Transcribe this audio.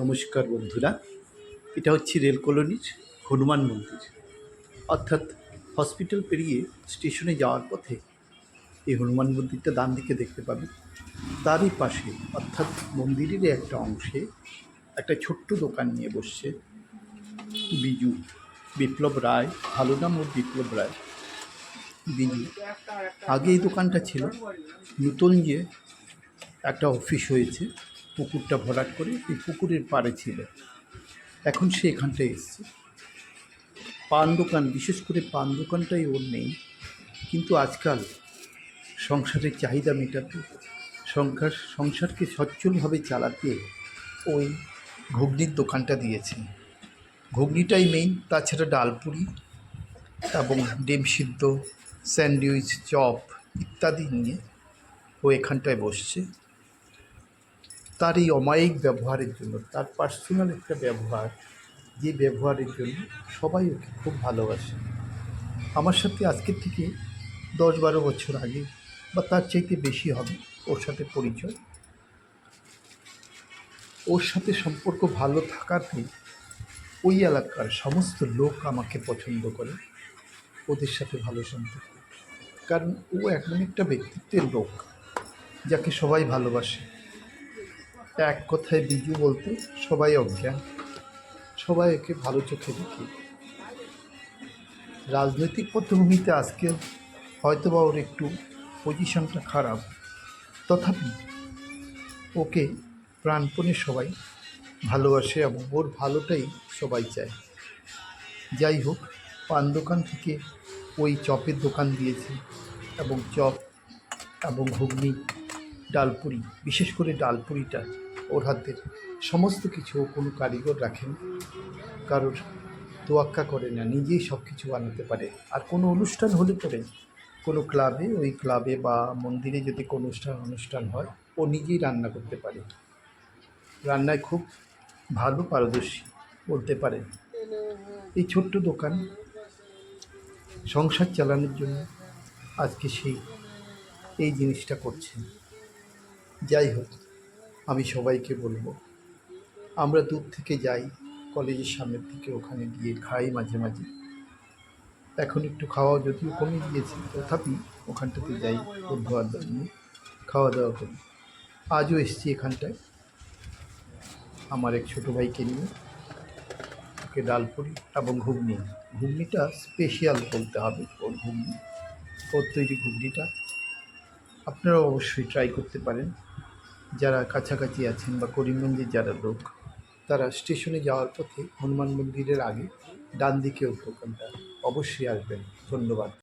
নমস্কার বন্ধুরা, এটা হচ্ছে রেল কলোনির হনুমান মন্দির। অর্থাৎ হসপিটাল পেরিয়ে স্টেশনে যাওয়ার পথে এই হনুমান মন্দিরটা ডান দিকে দেখতে পাবেন। তারই পাশে, অর্থাৎ মন্দিরের একটা অংশে একটা ছোট্ট দোকান নিয়ে বসছে বিজু, বিপ্লব রায়, ভালো নাম ওর বিপ্লব রায়। বিজু, আগে এই দোকানটা ছিল, নতুন যে একটা অফিস হয়েছে পুকুরটা ভরাট করে এই পুকুরের পাড়ে ছিল। এখন সে এখানটায় এসছে। পান দোকান, বিশেষ করে পান দোকানটাই ওর নেই। কিন্তু আজকাল সংসারের চাহিদা মেটাতে, সংসার, সংসারকে সচ্ছলভাবে চালাতে ওই ঘুগনির দোকানটা দিয়েছে। ঘুগনিটাই মেইন তাছাড়া ডালপুরি, এবং ডিম সিদ্ধ, স্যান্ডউইচ, চপ ইত্যাদি নিয়ে ও এখানটায় বসছে। তার এই অমায়িক ব্যবহারের জন্য, তার পার্সোনাল একটা ব্যবহার, যে ব্যবহারের জন্য সবাই ওকে খুব ভালোবাসে। আমার সাথে আজকের থেকে দশ বারো বছর আগে, বা তার চাইতে বেশি হবে, ওর সাথে পরিচয়। ওর সাথে সম্পর্ক ভালো থাকাতে ওই এলাকার সমস্ত লোক আমাকে পছন্দ করে, ওদের সাথে ভালো সম্পর্ক। কারণ ও এমন একটা ব্যক্তিত্বের লোক, যাকে সবাই ভালোবাসে। এক কথায় বিজু বলতে সবাই অজ্ঞান, সবাই একে ভালো চোখে দেখে। রাজনৈতিক পটভূমিতে আজকে হয়তো বা ওর একটু পজিশনটা খারাপ, তথাপি ওকে প্রাণপণে সবাই ভালোবাসে এবং ওর ভালোটাই সবাই চায়। যাই হোক, পান দোকান থেকে ওই চপের দোকান দিয়েছে এবং চপ এবং ঘুগনি, ডালপুরি, বিশেষ করে ডালপুরিটা ওর হাতের সমস্ত কিছু কোনো কারিগর রাখেন। কারোর তোয়াক্কা করে না, নিজেই সব কিছু বানাতে পারে। আর কোনো অনুষ্ঠান হলে পরে কোনো ক্লাবে, ওই ক্লাবে বা মন্দিরে যদি কোনো অনুষ্ঠান অনুষ্ঠান হয়, ও নিজেই রান্না করতে পারে। রান্নায় খুব ভালো পারদর্শী বলতে পারেন। এই ছোট্ট দোকান সংসার চালানোর জন্য আজকে সেই, এই জিনিসটা করছেন। যাই হোক আমি সবাইকে বলব, আমরা দূর থেকে যাই, কলেজের সামনের দিকে, ওখানে গিয়ে খাই মাঝে মাঝে। এখন একটু খাওয়া যদিও কমে গিয়েছে তথাপি ওখানটাতে যাই বন্ধু বান্ধব নিয়ে খাওয়া দাওয়া করি। আজও এসছি এখানটায়। আমার এক ছোটো ভাইকে নিয়ে, ওকে ডালপুরি এবং ঘুগনি। ঘুগনিটা স্পেশাল বলতে হবে ওর ঘুগনি। ওর তৈরি ঘুগনিটা। আপনারা অবশ্যই ট্রাই করতে পারেন। যারা কাছাকাছি আছেন বা করিমগঞ্জের যারা লোক, তারা স্টেশনে যাওয়ার পথে হনুমান মন্দিরের আগে ডান দিকে দোকানটা অবশ্যই আসবেন। ধন্যবাদ।